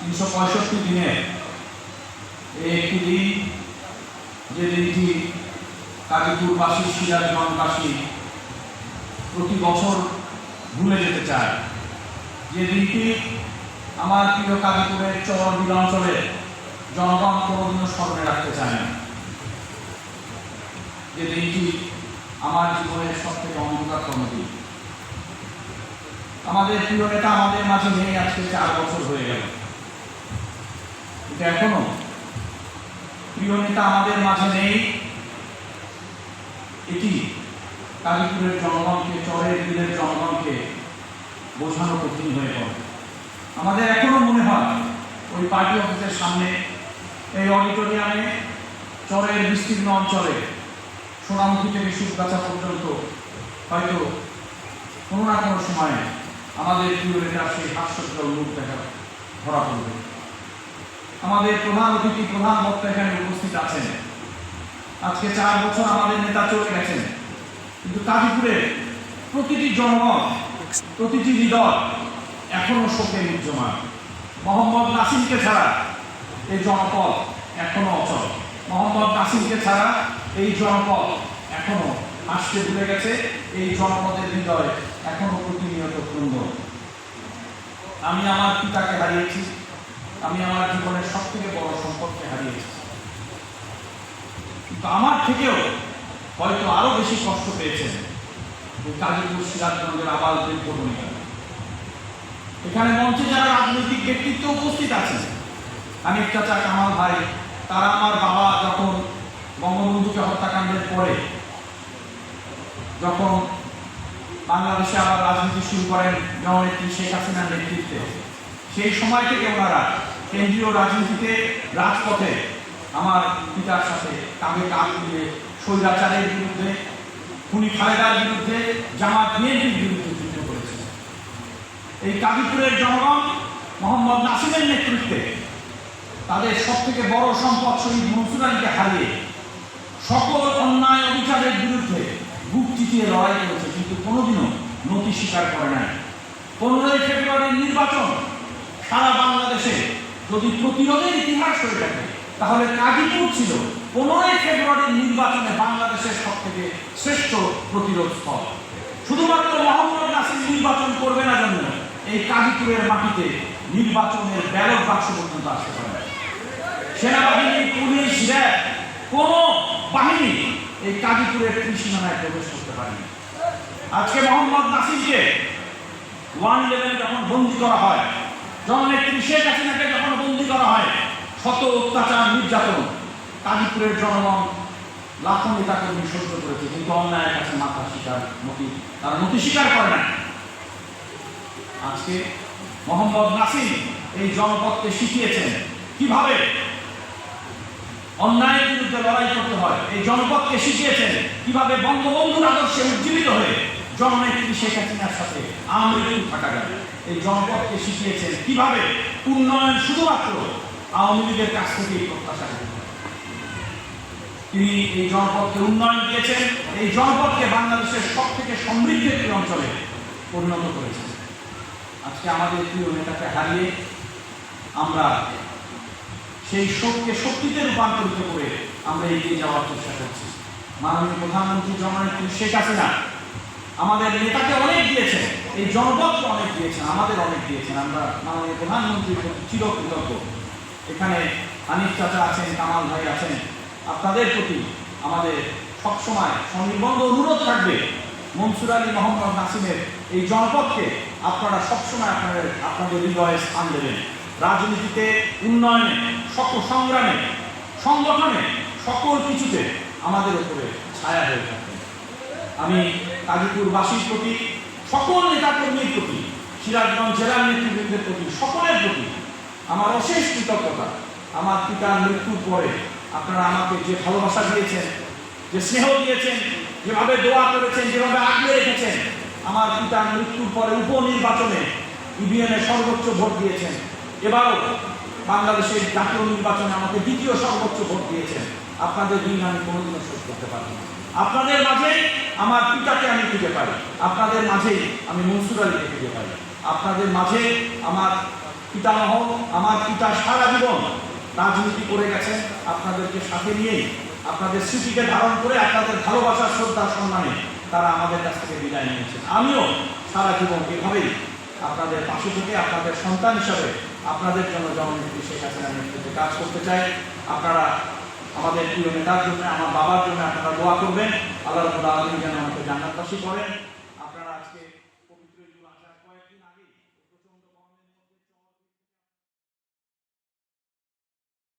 তিনশো পঁয়ষট্টি দিনে একটি দিন যে দিনটি কাজীপুরবাসী সিরাজগঞ্জবাসী প্রতি বছর ভুলে যেতে চায়। যে দিনটি আমার প্রিয় কাজীপুরের চর বিল অঞ্চলে জনগণ কোনোদিনও স্মরণে রাখতে চায় না। যে দিনটি আমার জীবনের সব থেকে অন্ধকারতম দিন আমাদের প্রিয় নেতা আমাদের মাঝে নেই, আজকে চার বছর হয়ে গেল। এখনও। প্রিয় নেতা, আমাদের মাঝে নেই। এটি কালীপুরের জনগণকে, চরের জনগণকে বোঝানো কঠিন হয়ে পড়ে। আমাদের এখনও মনে হয় ওই পার্টি অফিসের সামনে, এই অডিটোরিয়ামে, চরের বিস্তীর্ণ অঞ্চলে, সোনামুখী থেকে সুখগাছা পর্যন্ত হয়তো কোনো না কোনো সময়ে আমাদের প্রিয় সেই হাস্যজ্জ্বল মুখ দেখা ধরা পড়বে। আমাদের প্রধান অতিথি, প্রধান বক্তা এখানে উপস্থিত আছেন। আজকে চার বছর আমাদের নেতা চলে গেছেন। কিন্তু কাজীপুরে প্রতিটি জনগণ প্রতিটি হৃদয় এখনও শোকে বিদ্যমান মোহাম্মদ নাসিমকে ছাড়া এই জনপদ এখনও অচল। মোহাম্মদ নাসিমকে ছাড়া এই জনপদ এখনও আসতে ভুলে গেছে। এই জনপদের হৃদয় এখনও প্রতিনিয়ত ক্রন্দ আমি আমার পিতাকে হারিয়েছি। আমি আমার জীবনের সব থেকে বড় সম্পদকে হারিয়েছি কিন্তু আমার থেকেও হয়তো আরও বেশি কষ্ট পেয়েছেন এই কাজীপুর সিরাজগঞ্জের আবাল বৃদ্ধ এখানে মঞ্চে যারা রাজনৈতিক ব্যক্তিত্ব উপস্থিত আছেন হানিফ চাচা কামাল ভাই, তারা আমার বাবা যখন বঙ্গবন্ধুকে হত্যাকাণ্ডের পরে যখন বাংলাদেশে আবার রাজনীতি শুরু করেন, জননেত্রী শেখ হাসিনার নেতৃত্বে সেই সময় থেকে ওনারা কেন্দ্রীয় রাজনীতিতে রাজপথে আমার পিতার সাথে কাঁধে কাঁধ মিলিয়ে স্বৈরাচারের বিরুদ্ধে, খুনি খালেদার বিরুদ্ধে, জামাত বিএনপির বিরুদ্ধে যুদ্ধ করেছে। এই কাবিপুরের জনগণ মোহাম্মদ নাসিমের নেতৃত্বে তাদের সবথেকে বড় সম্পদ শহীদ মনসুর আলীকে হারিয়ে সকল অন্যায় অবিচারের বিরুদ্ধে বুক চিতিয়ে লড়াই করেছে, কিন্তু কোনোদিনও নথি স্বীকার করে নাই। পনেরোই ফেব্রুয়ারির নির্বাচন সারা বাংলাদেশে যদি প্রতিরোধের ইতিহাস হয়ে থাকে, তাহলে কাজীপুর ছিল পনেরোই ফেব্রুয়ারির নির্বাচনে বাংলাদেশের সব থেকে শ্রেষ্ঠ প্রতিরোধ স্থল শুধুমাত্র মোহাম্মদ নাসির নির্বাচন করবে না জন্য এই কাজীপুরের মাটিতে নির্বাচনের ব্যালট বাক্স পর্যন্ত আসতে পারে। সেনাবাহিনী পুলিশ, র্যাব, কোন বাহিনী এই কাজীপুরের কৃষিমানায় প্রবেশ করতে পারেনি আজকে মোহাম্মদ নাসিরকে ওয়ান ইলেভেন যখন বন্দি করা হয় জননেত্রী শেখ হাসিনাকে যখন বন্দি করা হয়, শত অত্যাচার, নির্যাতন, কাজীপুরের জনগণ লাখো নেতা কর্মী সহ্য করেছে, কিন্তু অন্যায়ের কাছে মাথা স্বীকার নতি তারা নতি স্বীকার করে না আজকে মোহাম্মদ নাসিম এই জনপদকে শিখিয়েছেন কীভাবে অন্যায়ের বিরুদ্ধে লড়াই করতে হয়। এই জনপদকে শিখিয়েছেন কীভাবে বঙ্গবন্ধুর আদর্শে উজ্জীবিত হয়ে জননেত্রী শেখ হাসিনার সাথে? আওয়ামী থাকা যাবে এই জনপদকে শিখিয়েছেন কীভাবে উন্নয়ন শুধুমাত্র আওয়ামী লীগের কাছ থেকেই প্রত্যাশা তিনি এই জনপদকে উন্নয়ন দিয়েছেন, এই জনপদকে বাংলাদেশের সব থেকে সমৃদ্ধ একটি অঞ্চলে পরিণত করেছেন। আজকে আমাদের প্রিয় নেতাকে হারিয়ে আমরা সেই শোককে শক্তিতে রূপান্তরিত করে আমরা এগিয়ে যাওয়ার চেষ্টা করছি। মাননীয় প্রধানমন্ত্রী জননেত্রী শেখ হাসিনা আমাদের নেতাকে অনেক দিয়েছেন, এই জনপদকে অনেক দিয়েছেন, আমাদের অনেক দিয়েছেন। আমরা মাননীয় প্রধানমন্ত্রীর প্রতি চিরকৃতজ্ঞ। এখানে হানিফ চাচা আছেন, কামাল ভাই আছেন। আপনাদের প্রতি আমাদের সবসময় স্বনির্বন্ধ অনুরোধ থাকবে মনসুর আলী মোহাম্মদ নাসিমের এই জনপদকে আপনারা সবসময় আপনাদের আপনাদের হৃদয়ে স্থান দেবেন। রাজনীতিতে, উন্নয়নে সকল সংগ্রামে সংগঠনে সকল কিছুতে আমাদের উপরে ছায়া হয়ে থাকবেন আমি কাজীপুরবাসীর প্রতি, সকল নেতাকর্মীর প্রতি, সিরাজগঞ্জ জেলার নেতৃবৃন্দের প্রতি, সকলের প্রতি আমার অশেষ কৃতজ্ঞতা। আমার পিতার মৃত্যুর পরে আপনারা আমাকে যে ভালোবাসা দিয়েছেন, যে স্নেহ দিয়েছেন, যেভাবে দোয়া করেছেন, যেভাবে আগলে রেখেছেন, আমার পিতার মৃত্যুর পরে উপনির্বাচনে ইভিএমে সর্বোচ্চ ভোট দিয়েছেন। এবারও বাংলাদেশের জাতীয় নির্বাচনে আমাকে দ্বিতীয় সর্বোচ্চ ভোট দিয়েছেন। আপনাদের ঋণ আমি কোনোদিনও শোধ করতে পারব না। আপনাদের মাঝে আমার পিতাকে আমি খুঁজে পাই। আপনাদের মাঝেই আমি মনসুর আলীকে খুঁজে পাই। আপনাদের মাঝে আমার পিতামহ, আমার পিতা সারা জীবন রাজনীতি করে গেছেন। আপনাদেরকে সাথে নিয়েই, আপনাদের স্মৃতিকে ধারণ করে, আপনাদের ভালোবাসা, শ্রদ্ধা, সম্মানে তারা আমাদের কাছ থেকে বিদায় নিয়েছেন। আমিও সারা জীবন এভাবেই আপনাদের পাশে থেকে, আপনাদের সন্তান হিসাবে আপনাদের জন্য জননেত্রী শেখ হাসিনার নেতৃত্বে কাজ করতে চাই। আপনারা আমাদের প্রিয় নেতার জন্য, আমার বাবার জন্য আপনারা দোয়া করবেন। আল্লাহ রবুল্লা আলমী যেন আমাকে জান্নাতবাসী করেন।